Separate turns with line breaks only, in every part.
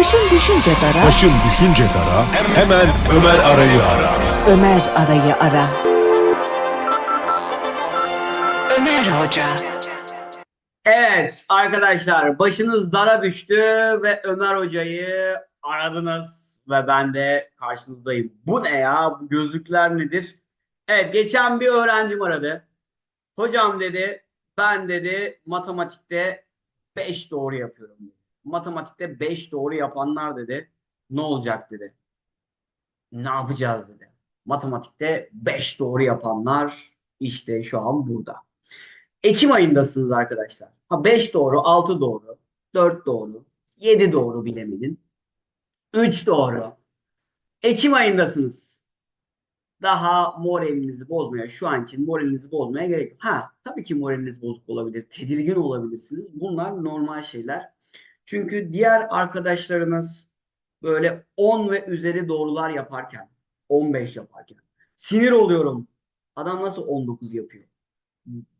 Başın düşünce dara,
Başım düşünce dara, hemen Ömer Aray'ı ara.
Ömer arayı ara.
Ömer Hoca.
Evet arkadaşlar başınız dara düştü ve Ömer Hoca'yı aradınız ve ben de karşınızdayım. Bu ne ya? Bu gözlükler nedir? Evet geçen bir öğrencim aradı. Hocam dedi ben dedi matematikte 5 doğru yapıyorum dedi. Matematikte 5 doğru yapanlar dedi ne olacak dedi. Ne yapacağız dedi. Matematikte 5 doğru yapanlar işte şu an burada. Ekim ayındasınız arkadaşlar. Ha 5 doğru, 6 doğru, 4 doğru, 7 doğru bilemedin. 3 doğru. Ekim ayındasınız. Daha moralinizi bozmaya, şu an için moralinizi bozmaya gerek yok. Ha, tabii ki moraliniz bozuk olabilir, tedirgin olabilirsiniz. Bunlar normal şeyler. Çünkü diğer arkadaşlarınız böyle 10 ve üzeri doğrular yaparken, 15 yaparken sinir oluyorum. Adam nasıl 19 yapıyor?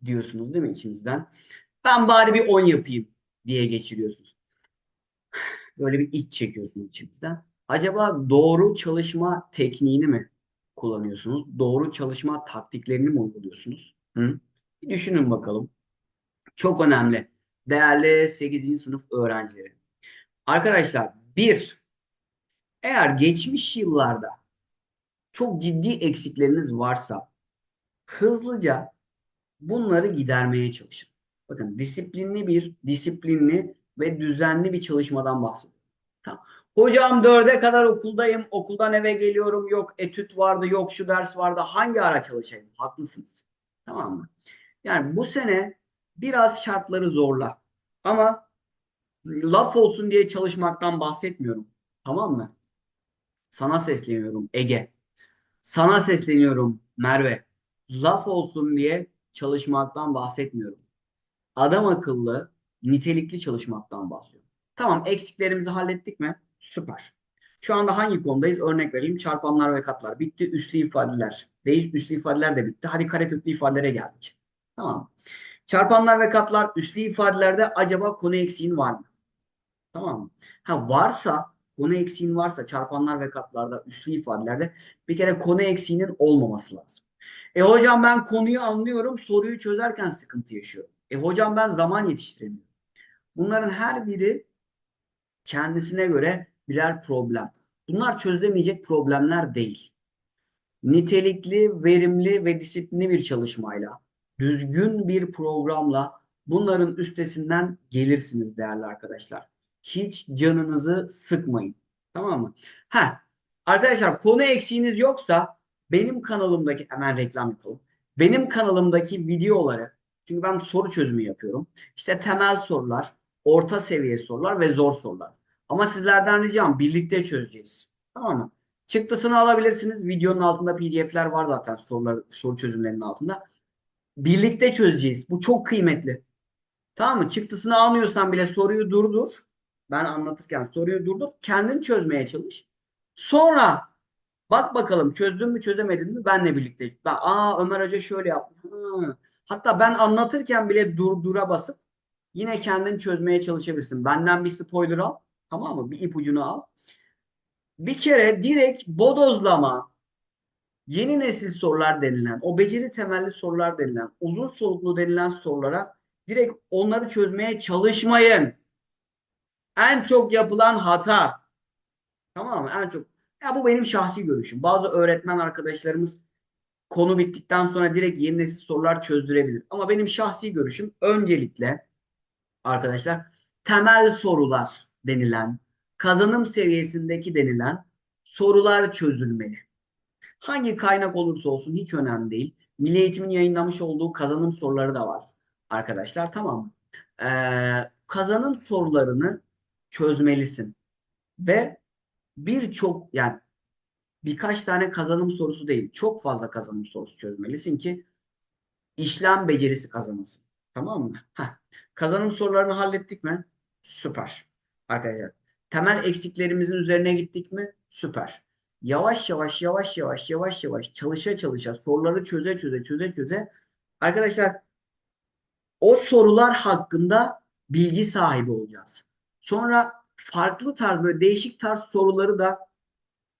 diyorsunuz değil mi içinizden? Ben bari bir 10 yapayım diye geçiriyorsunuz. Böyle bir iç çekiyorsunuz içinizden. Acaba doğru çalışma tekniğini mi kullanıyorsunuz? Doğru çalışma taktiklerini mi uyguluyorsunuz? Hı? Bir düşünün bakalım. Çok önemli. Değerli 8. sınıf öğrencileri. Arkadaşlar bir, eğer geçmiş yıllarda çok ciddi eksikleriniz varsa hızlıca bunları gidermeye çalışın. Bakın disiplinli bir, disiplinli ve düzenli bir çalışmadan bahsediyorum. Tamam. Hocam dörde kadar okuldayım, okuldan eve geliyorum, yok etüt vardı, yok şu ders vardı, hangi ara çalışayım? Haklısınız. Tamam mı? Yani bu sene biraz şartları zorla. Ama laf olsun diye çalışmaktan bahsetmiyorum. Tamam mı? Sana sesleniyorum Ege. Sana sesleniyorum Merve. Laf olsun diye çalışmaktan bahsetmiyorum. Adam akıllı, nitelikli çalışmaktan bahsediyorum. Tamam eksiklerimizi hallettik mi? Süper. Şu anda hangi konudayız? Örnek vereyim. Çarpanlar ve katlar bitti. Üslü ifadeler. Değil, üslü ifadeler de bitti. Hadi kareköklü ifadelere geldik. Tamam. Çarpanlar ve katlar üslü ifadelerde acaba konu eksiğin var mı? Tamam mı? Ha varsa konu eksiğin varsa çarpanlar ve katlarda üslü ifadelerde bir kere konu eksiğinin olmaması lazım. E hocam ben konuyu anlıyorum, soruyu çözerken sıkıntı yaşıyorum. E hocam ben zaman yetiştiremiyorum. Bunların her biri kendisine göre birer problem. Bunlar çözülemeyecek problemler değil. Nitelikli, verimli ve disiplinli bir çalışmayla, düzgün bir programla bunların üstesinden gelirsiniz değerli arkadaşlar. Hiç canınızı sıkmayın. Tamam mı? Ha, arkadaşlar konu eksiğiniz yoksa benim kanalımdaki hemen reklam yapalım. Benim kanalımdaki videoları çünkü ben soru çözümü yapıyorum. İşte temel sorular, orta seviye sorular ve zor sorular. Ama sizlerden ricam birlikte çözeceğiz. Tamam mı? Çıktısını alabilirsiniz. Videonun altında PDF'ler var zaten sorular, soru çözümlerinin altında. Birlikte çözeceğiz. Bu çok kıymetli. Tamam mı? Çıktısını almıyorsan bile soruyu durdur. Ben anlatırken soruyu durdur. Kendin çözmeye çalış. Sonra Bak bakalım çözdün mü çözemedin mi benle birlikte. Ben, Aa Ömer Hoca şöyle yaptı. Ha. Hatta ben anlatırken bile durdura basıp yine kendin çözmeye çalışabilirsin. Benden bir spoiler al. Tamam mı? Bir ipucunu al. Bir kere direkt bodozlama yeni nesil sorular denilen, o beceri temelli sorular denilen, uzun soluklu denilen sorulara direkt onları çözmeye çalışmayın. En çok yapılan hata. Tamam mı? En çok ya bu benim şahsi görüşüm. Bazı öğretmen arkadaşlarımız konu bittikten sonra direkt yeni nesil sorular çözdürebilir. Ama benim şahsi görüşüm öncelikle arkadaşlar temel sorular denilen, kazanım seviyesindeki denilen sorular çözülmeli. Hangi kaynak olursa olsun hiç önemli değil. Milli Eğitim'in yayınlamış olduğu kazanım soruları da var arkadaşlar tamam? Ee, kazanım sorularını çözmelisin. Ve birçok yani birkaç tane kazanım sorusu değil, çok fazla kazanım sorusu çözmelisin ki işlem becerisi kazanasın. Tamam mı? Heh. Kazanım sorularını hallettik mi? Süper. Arkadaşlar temel eksiklerimizin üzerine gittik mi? Süper. Yavaş yavaş yavaş yavaş yavaş yavaş çalışa çalışa soruları çöze çöze çöze çöze arkadaşlar o sorular hakkında bilgi sahibi olacağız. Sonra farklı tarz böyle değişik tarz soruları da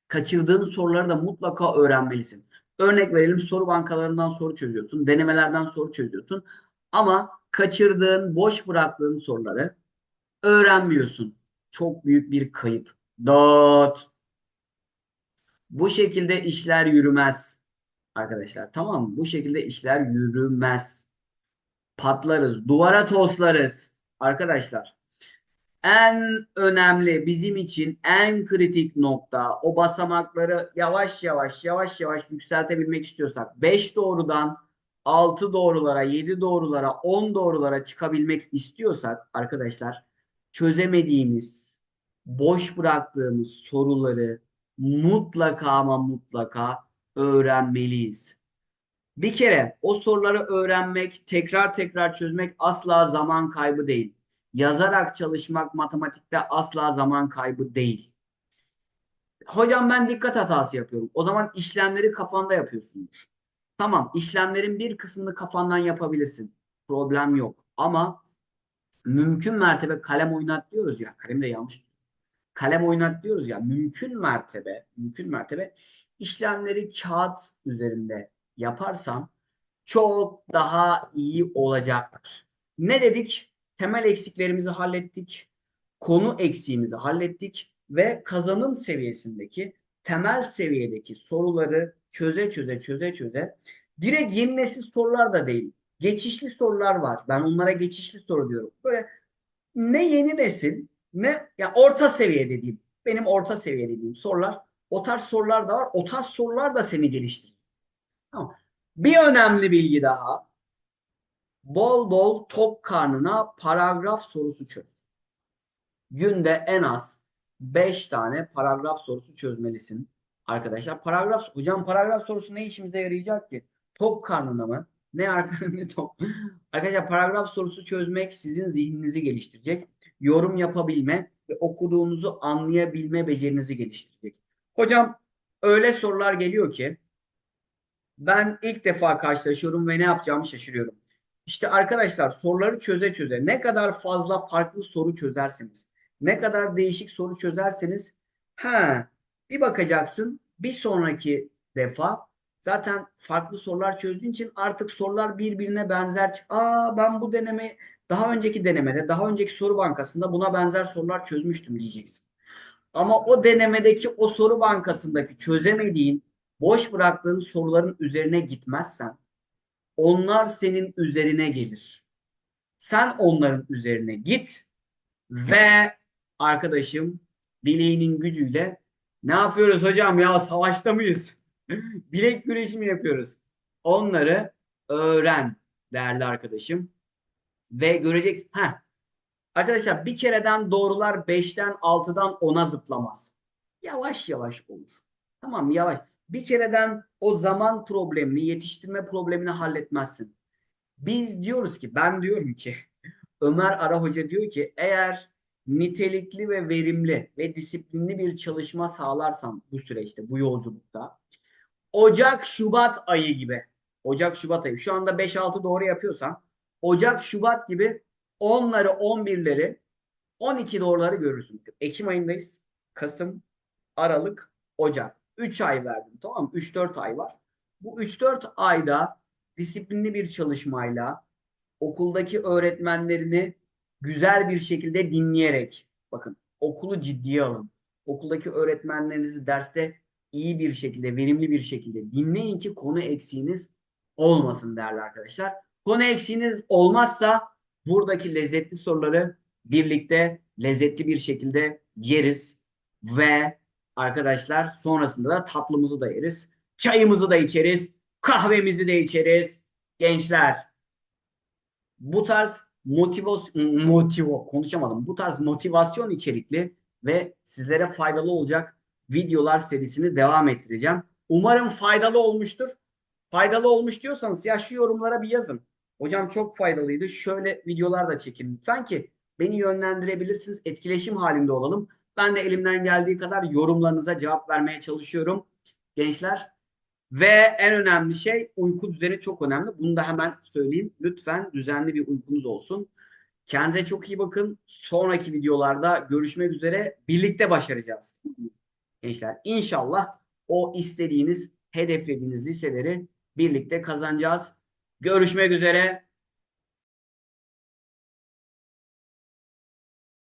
kaçırdığın soruları da mutlaka öğrenmelisin. Örnek verelim soru bankalarından soru çözüyorsun, denemelerden soru çözüyorsun ama kaçırdığın, boş bıraktığın soruları öğrenmiyorsun. Çok büyük bir kayıp. Dot. Bu şekilde işler yürümez. Arkadaşlar tamam mı? Bu şekilde işler yürümez. Patlarız. Duvara toslarız. Arkadaşlar en önemli bizim için en kritik nokta o basamakları yavaş yavaş yavaş yavaş yükseltebilmek istiyorsak 5 doğrudan 6 doğrulara 7 doğrulara 10 doğrulara çıkabilmek istiyorsak arkadaşlar çözemediğimiz boş bıraktığımız soruları mutlaka ama mutlaka öğrenmeliyiz. Bir kere o soruları öğrenmek, tekrar tekrar çözmek asla zaman kaybı değil. Yazarak çalışmak matematikte asla zaman kaybı değil. Hocam ben dikkat hatası yapıyorum. O zaman işlemleri kafanda yapıyorsundur. Tamam, işlemlerin bir kısmını kafandan yapabilirsin. Problem yok. Ama mümkün mertebe kalem oynat diyoruz ya. Kalem de yanlış. Kalem oynat diyoruz ya. Mümkün mertebe, mümkün mertebe işlemleri kağıt üzerinde yaparsan çok daha iyi olacaktır. Ne dedik? Temel eksiklerimizi hallettik. Konu eksiğimizi hallettik ve kazanım seviyesindeki temel seviyedeki soruları çöze çöze çöze çöze direkt yeni nesil sorular da değil. Geçişli sorular var. Ben onlara geçişli soru diyorum. Böyle ne yeni nesil ne ya orta seviye dediğim benim orta seviye dediğim sorular o tarz sorular da var. O tarz sorular da seni geliştirir. Tamam. Bir önemli bilgi daha. Bol bol tok karnına paragraf sorusu çöz. Günde en az 5 tane paragraf sorusu çözmelisin. Arkadaşlar paragraf hocam paragraf sorusu ne işimize yarayacak ki? Tok karnına mı? Ne arkadaşlar ne tok? Arkadaşlar paragraf sorusu çözmek sizin zihninizi geliştirecek. Yorum yapabilme ve okuduğunuzu anlayabilme becerinizi geliştirecek. Hocam öyle sorular geliyor ki ben ilk defa karşılaşıyorum ve ne yapacağımı şaşırıyorum. İşte arkadaşlar soruları çöze çöze ne kadar fazla farklı soru çözerseniz, ne kadar değişik soru çözerseniz ha bir bakacaksın bir sonraki defa zaten farklı sorular çözdüğün için artık sorular birbirine benzer. Aa ben bu deneme daha önceki denemede, daha önceki soru bankasında buna benzer sorular çözmüştüm diyeceksin. Ama o denemedeki o soru bankasındaki çözemediğin, boş bıraktığın soruların üzerine gitmezsen onlar senin üzerine gelir. Sen onların üzerine git ve arkadaşım bileğinin gücüyle ne yapıyoruz hocam ya savaşta mıyız? Bilek güreşi yapıyoruz? Onları öğren değerli arkadaşım. Ve göreceksin. Heh. Arkadaşlar bir kereden doğrular 5'ten 6'dan 10'a zıplamaz. Yavaş yavaş olur. Tamam yavaş. Bir kereden o zaman problemini, yetiştirme problemini halletmezsin. Biz diyoruz ki, ben diyorum ki, Ömer Ara Hoca diyor ki eğer nitelikli ve verimli ve disiplinli bir çalışma sağlarsan bu süreçte, bu yolculukta Ocak, Şubat ayı gibi Ocak, Şubat ayı şu anda 5-6 doğru yapıyorsan Ocak, Şubat gibi 10'ları, 11'leri 12 doğruları görürsün. Ekim ayındayız. Kasım, Aralık, Ocak. 3 ay verdim tamam mı? 3-4 ay var. Bu 3-4 ayda disiplinli bir çalışmayla okuldaki öğretmenlerini güzel bir şekilde dinleyerek bakın okulu ciddiye alın. Okuldaki öğretmenlerinizi derste iyi bir şekilde, verimli bir şekilde dinleyin ki konu eksiğiniz olmasın değerli arkadaşlar. Konu eksiğiniz olmazsa buradaki lezzetli soruları birlikte lezzetli bir şekilde yeriz ve arkadaşlar sonrasında da tatlımızı da yeriz. Çayımızı da içeriz. Kahvemizi de içeriz. Gençler bu tarz motivasyon motivo konuşamadım. Bu tarz motivasyon içerikli ve sizlere faydalı olacak videolar serisini devam ettireceğim. Umarım faydalı olmuştur. Faydalı olmuş diyorsanız ya şu yorumlara bir yazın. Hocam çok faydalıydı. Şöyle videolar da çekin lütfen ki beni yönlendirebilirsiniz. Etkileşim halinde olalım. Ben de elimden geldiği kadar yorumlarınıza cevap vermeye çalışıyorum gençler. Ve en önemli şey uyku düzeni çok önemli. Bunu da hemen söyleyeyim. Lütfen düzenli bir uykunuz olsun. Kendinize çok iyi bakın. Sonraki videolarda görüşmek üzere. Birlikte başaracağız. Gençler inşallah o istediğiniz, hedeflediğiniz liseleri birlikte kazanacağız. Görüşmek üzere.